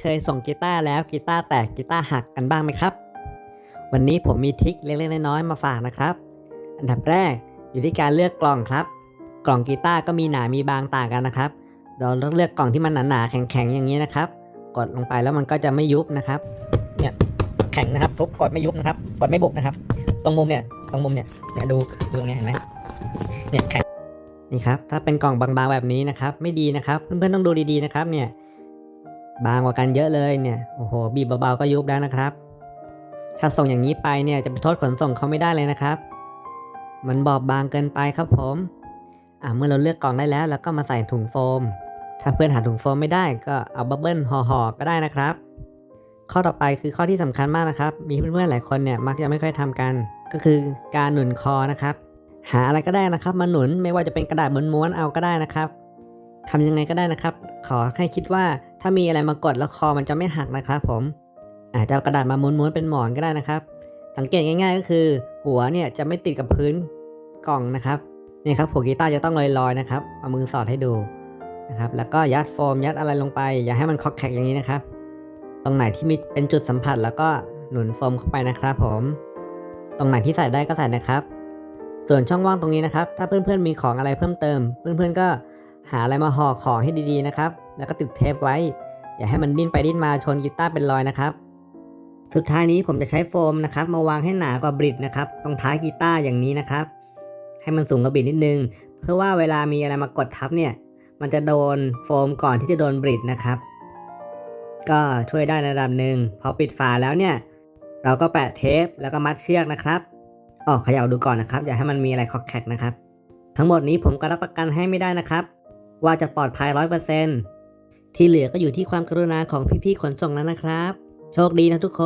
เคยส่งกีตาร์แล้วกีตาร์แตกกีตาร์หักกันบ้างไหมครับ วันนี้ผมมีทริคเล็กๆน้อยๆมาฝากนะครับ อันดับแรกอยู่ที่การเลือกกล่องครับ กล่องกีตาร์ก็มีหนา มีบางต่างกันนะครับ เราต้องเลือกกล่องที่มันหนาๆแข็งๆอย่างนี้นะครับ กดลงไปแล้วมันก็จะไม่ยุบนะครับ เนี่ยแข็งนะครับทุบกดไม่ยุบนะครับ กดไม่บุบนะครับ ตรงมุมเนี่ยตรงมุมเนี่ยเนี่ยดูดูเนี้ยเห็นไหมเนี่ยแข็งนี่ครับถ้าเป็นกล่องบางๆแบบนี้นะครับ ไม่ดีนะครับ เพื่อนๆต้องดูดีๆนะครับเนี่ย บางกว่ากันเยอะเลยเนี่ยโอ้โหบีบเบาๆก็ยุบแล้วนะครับ ถ้าส่งอย่างนี้ไปเนี่ยจะไปโทษขนส่งเขาไม่ได้เลยนะครับ มันบอบบางเกินไปครับผมอ่าเมื่อเราเลือกกล่องได้แล้วเราก็มาใส่ถุงโฟม ถ้าเพื่อนหาถุงโฟมไม่ได้ก็เอาบับเบิ้ลห่อๆก็ได้นะครับ ข้อต่อไปคือข้อที่สำคัญมากนะครับ มีเพื่อนๆหลายคนเนี่ยมักจะไม่ค่อยทำกัน ก็คือการหนุนคอนะครับ หาอะไรก็ได้นะครับมาหนุนไม่ว่าจะเป็นกระดาษม้วนๆเอาก็ได้นะครับ ทำยังไงก็ได้นะครับ ขอแค่คิดว่าถ้ามีอะไรมากดแล้วคอมันจะไม่หักนะครับผม อาจจะเอากระดาษมาม้วนๆเป็นหมอนก็ได้นะครับ สังเกตง่าย ๆ ก็คือ หัวเนี่ยจะไม่ติดกับพื้นกล่องนะครับนี่ครับหัวกีตาร์จะต้องลอยๆนะครับ เอามือสอดให้ดูนะครับ แล้วก็ยัดโฟมยัดอะไรลงไป อย่าให้มันคอกแขกอย่างนี้นะครับ ตรงไหนที่มีเป็นจุดสัมผัสแล้วก็หนุนโฟมเข้าไปนะครับผม ตรงไหนที่ใส่ได้ก็ใส่นะครับ ส่วนช่องว่างตรงนี้นะครับ ถ้าเพื่อนๆมีของอะไรเพิ่มเติม เพื่อนๆก็ หาอะไรมาห่อของให้ดีๆนะครับ แล้วก็ติดเทปไว้ อย่าให้มันดิ้นไปดิ้นมาชนกีตาร์เป็นรอยนะครับ สุดท้ายนี้ผมจะใช้โฟมนะครับ มาวางให้หนากว่าบริดนะครับตรงท้ายกีตาร์อย่างนี้นะครับ ให้มันสูงกว่าบริดนิดนึง เพื่อว่าเวลามีอะไรมากดทับเนี่ย มันจะโดนโฟมก่อนที่จะโดนบริดนะครับ ก็ช่วยได้นระดับหนึ่งพอปิดฝาแล้วเนี่ย เราก็แปะเทปแล้วก็มัดเชือกนะครับออกเขย่าดูก่อนนะครับ อย่าให้มันมีอะไรคอกแขกนะครับทั้งหมดนี้ผมก็รับประกันให้ไม่ได้นะครับ ว่าจะปลอดภัยร้อยเปอร์เซ็นที่เหลือก็อยู่ที่ความกรุณาของพี่ๆขนส่งแล้วนะครับ โชคดีนะทุกคน